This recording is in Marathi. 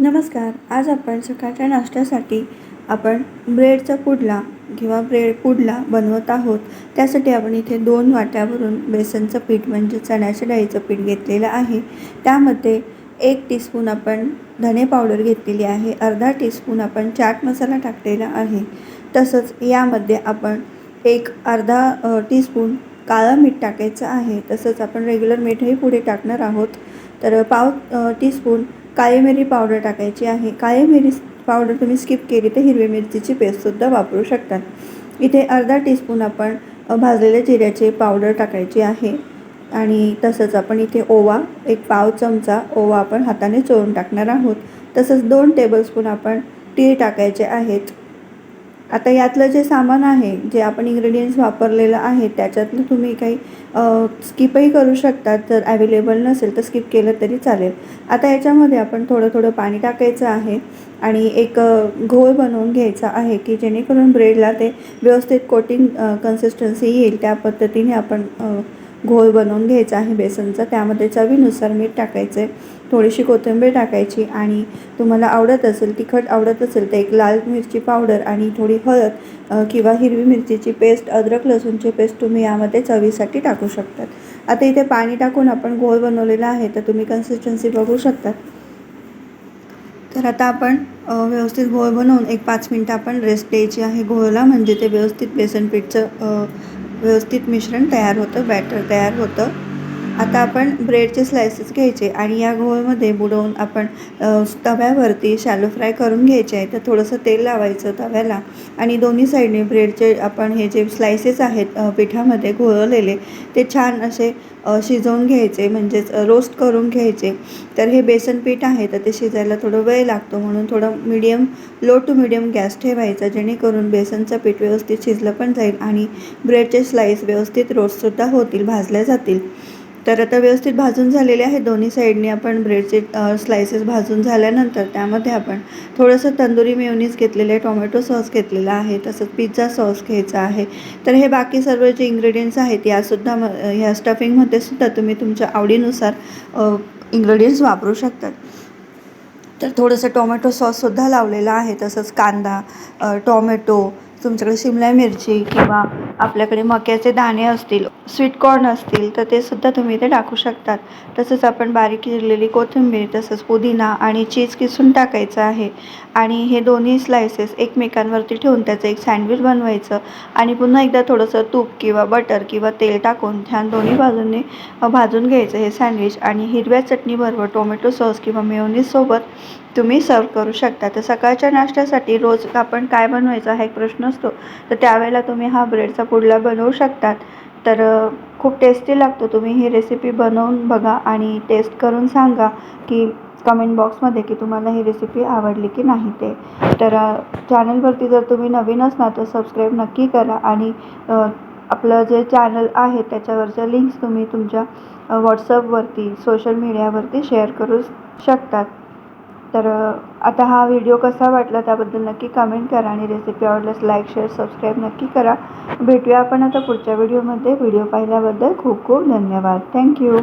नमस्कार आज आपण सकाळच्या नाश्त्यासाठी आपण ब्रेडचा पुडला किंवा ब्रेड पुडला बनवत आहोत. त्यासाठी आपण इथे दोन वाट्यावरून बेसनचं पीठ म्हणजे चण्याच्या डाळीचं पीठ घेतलेलं आहे. त्यामध्ये एक टीस्पून आपण धने पावडर घेतलेली आहे अर्धा टीस्पून आपण चाट मसाला टाकलेला आहे. तसंच यामध्ये आपण एक अर्धा टीस्पून काळं मीठ टाकायचं आहे. तसंच आपण रेग्युलर मीठही पुढे टाकणार आहोत. तर पाव टीस्पून काळी मिरी पावडर टाकायची आहे. काळी मिरी पावडर तुम्ही स्किप केली तर हिरवी मिरचीची पेस्टसुद्धा वापरू शकतात इथे अर्धा टीस्पून आपण भाजलेल्या जिऱ्याची पावडर टाकायची आहे. आणि तसंच आपण इथे ओवा एक पाव चमचा ओवा आपण हाताने चोळून टाकणार आहोत. तसंच दोन टेबलस्पून आपण तीळ टाकायचे आहेत. आता यातलं जे सामान आहे जे आपण इंग्रेडियंट्स वापरलेलं आहे त्याच्यातलं तुम्ही काही स्किपही करू शकता. जर ॲवेलेबल नसेल तर स्किप केलं तरी चालेल. आता याच्यामध्ये आपण थोडं थोडं पाणी टाकायचं आहे आणि एक घोळ बनवून घ्यायचा आहे की जेणेकरून ब्रेडला ते व्यवस्थित कोटिंग कन्सिस्टन्सी येईल. त्या पद्धतीने आपण घोळ बनवून घ्यायचा आहे बेसनचा. त्यामध्ये चवीनुसार मीठ टाकायचं आहे थोडीशी कोथिंबीर टाकायची आणि तुम्हाला आवडत असेल तिखट आवडत असेल तर एक लाल मिरची पावडर आणि थोडी हळद किंवा हिरवी मिरचीची पेस्ट अद्रक लसूणची पेस्ट तुम्ही यामध्ये चवीसाठी टाकू शकतात. आता इथे पाणी टाकून आपण घोळ बनवलेला आहे तर तुम्ही कन्सिस्टन्सी बघू शकतात. तर आता आपण व्यवस्थित घोळ बनवून एक पाच मिनटं आपण रेस्ट द्यायची आहे घोळला. म्हणजे ते व्यवस्थित बेसन पीठचं व्यवस्थित मिश्रण तयार होतं बॅटर तयार होतं. आता आपण ब्रेडचे स्लायसेस घ्यायचे आणि या घोळमध्ये बुडवून आपण तव्यावरती शॅलो फ्राय करून घ्यायचे आहे. तर थोडंसं तेल लावायचं तव्याला आणि दोन्ही साईडने ब्रेडचे आपण हे जे स्लायसेस आहेत पिठामध्ये घोळवलेले ते छान असे शिजवून घ्यायचे म्हणजेच रोस्ट करून घ्यायचे. तर हे बेसन पीठ आहे तर ते शिजायला थोडं वेळ लागतो. म्हणून थोडं medium low to medium gas ठेवायचा जेणेकरून बेसनचं पीठ व्यवस्थित शिजलं पण जाईल आणि ब्रेडचे स्लाईस व्यवस्थित रोस्टसुद्धा होतील भाजल्या जातील. तर आता व्यवस्थित भाजून झालेले आहे दोन्ही साईडने आपण ब्रेडचे स्लायसेस भाजून झाल्यानंतर त्यामध्ये आपण थोडंसं तंदुरी मेवनीज घेतलेलं आहे टोमॅटो सॉस घेतलेला आहे तसंच पिझ्झा सॉस घ्यायचा आहे. तर हे बाकी सर्व जे इंग्रेडियंट्स आहेत यासुद्धा म ह्या स्टफिंगमध्ये सुद्धा तुम्ही तुमच्या आवडीनुसार इंग्रेडियंट्स वापरू शकतात. तर थोडंसं टोमॅटो सॉससुद्धा लावलेला आहे तसंच कांदा टोमॅटो तुमच्याकडे शिमला मिरची किंवा आपल्याकडे मक्याचे दाणे असतील स्वीट कॉर्न असतील तर ते सुद्धा तुम्ही इथे टाकू शकतात. तसंच आपण बारीक चिरलेली कोथिंबीर तसंच पुदिना आणि चीज किसून टाकायचं आहे. आणि हे दोन्ही स्लायसेस एकमेकांवरती ठेवून त्याचं एक सँडविच बनवायचं. आणि पुन्हा एकदा थोडंसं तूप किंवा बटर किंवा तेल टाकून छान दोन्ही बाजूंनी भाजून घ्यायचं हे सँडविच आणि हिरव्या चटणीबरोबर टोमॅटो सॉस किंवा मेयोनीजसोबत तुम्ही सर्व करू शकता. तर सकाळच्या नाश्त्यासाठी रोज आपण काय बनवायचा हा एक प्रश्न असतो. तर त्यावेळेला तुम्ही हा ब्रेडचा पुडला बनवू शकतात. तर खूप टेस्टी लागतो. तुम्ही ही रेसिपी बनवून बघा आणि टेस्ट करून सांगा की कमेंट बॉक्समध्ये की तुम्हाला ही रेसिपी आवडली की नाही ते. तर चॅनलवरती जर तुम्ही नवीन असणार तर सबस्क्राईब नक्की करा आणि आपलं जे चॅनल आहे त्याच्यावरच्या लिंक्स तुम्ही तुमच्या व्हॉट्सअपवरती सोशल मीडियावरती शेअर करू शकतात. तर आता हा व्हिडिओ कसा वाटला त्याबद्दल नक्की कमेंट करा आणि रेसिपी आवडल्यास लाईक शेअर सबस्क्राईब नक्की करा. भेटूया आपण आता पुढच्या व्हिडिओमध्ये. व्हिडिओ पाहिल्याबद्दल खूप खूप धन्यवाद. थँक्यू